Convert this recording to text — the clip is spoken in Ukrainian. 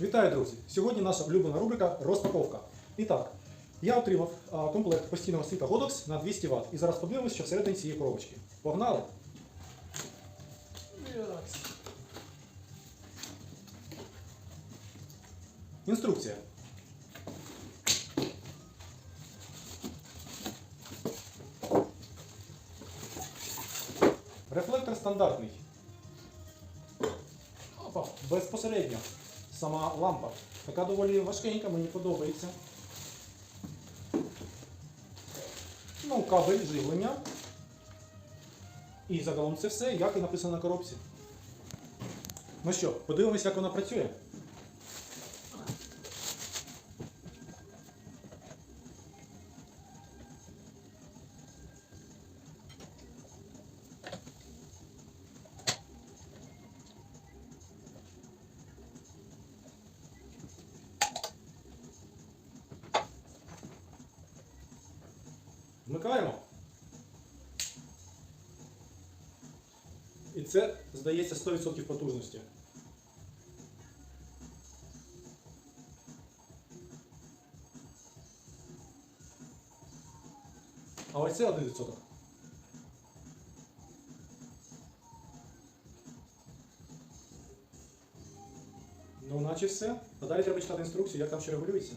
Вітаю, друзі! Сьогодні наша улюблена рубрика розпаковка. І так, я отримав комплект постійного світла Godox на 200 Вт. І зараз подивимося, що всередині цієї коробочки. Погнали! Інструкція. Рефлектор стандартний. Опа, безпосередньо. Сама лампа. Така доволі важкенька, мені подобається. Ну, кабель живлення. І загалом це все, як і написано на коробці. Ну що, подивимося, як вона працює. Вмикаємо. І це, здається, 100% потужності. А ось це 1%. Ну, наче все. А далі треба читати інструкцію, як там що регулюється.